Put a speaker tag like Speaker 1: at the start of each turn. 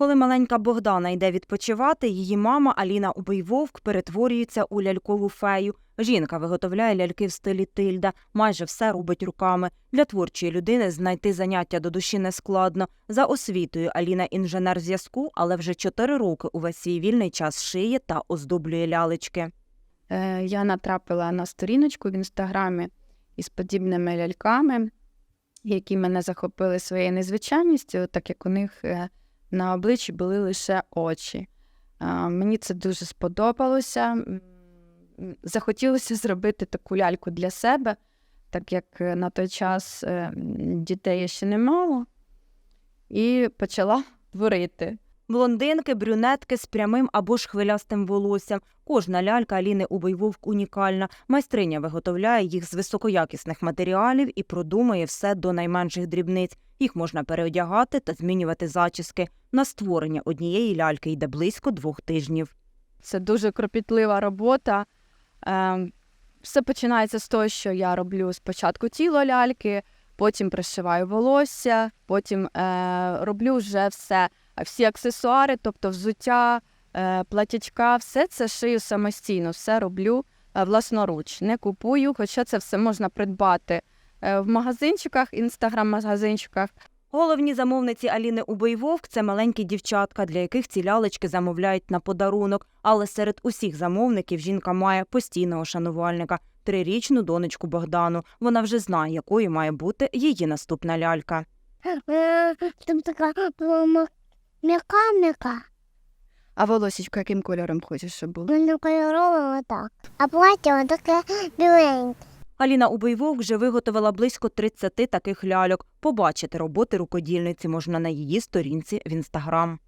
Speaker 1: Коли маленька Богдана йде відпочивати, її мама Аліна Убийвовк перетворюється у лялькову фею. Жінка виготовляє ляльки в стилі тильда, майже все робить руками. Для творчої людини знайти заняття до душі нескладно. За освітою Аліна інженер зв'язку, але вже чотири роки увесь свій вільний час шиє та оздоблює лялечки.
Speaker 2: Е, Я натрапила на сторіночку в інстаграмі із подібними ляльками, які мене захопили своєю незвичайністю, так як у них е, на обличчі були лише очі. Мені це дуже сподобалося. Захотілося зробити таку ляльку для себе, так як е, на той час е, дітей я ще не мало, і почала творити.
Speaker 1: Блондинки, брюнетки з прямим або ж хвилястим волоссям. Кожна лялька Аліни Убойвовк унікальна. Майстриня виготовляє їх з високоякісних матеріалів і продумує все до найменших дрібниць. Їх можна переодягати та змінювати зачіски. На створення однієї ляльки йде близько двох тижнів.
Speaker 2: Це дуже кропітлива робота. Е, все починається з того, що я роблю спочатку тіло ляльки, потім пришиваю волосся, потім е, роблю вже все, всі аксесуари, тобто взуття, е, платячка, все це шию самостійно, все роблю е, власноруч. Не купую, хоча це все можна придбати е, в магазинчиках, інстаграм-магазинчиках.
Speaker 1: Головні замовниці Аліни Убойвовк – це маленькі дівчатка, для яких ці лялечки замовляють на подарунок. Але серед усіх замовників жінка має постійного шанувальника – трирічну донечку Богдану. Вона вже знає, якою має бути її наступна лялька.
Speaker 3: Е, Там така м'яка-м'яка.
Speaker 2: А волосічко яким кольором хочеш, щоб було?
Speaker 3: Воно кольорове так. А плаття таке біленьке.
Speaker 1: Аліна Убойвовк вже виготовила близько 30 таких ляльок. Побачити роботи рукодільниці можна на її сторінці в Інстаграм.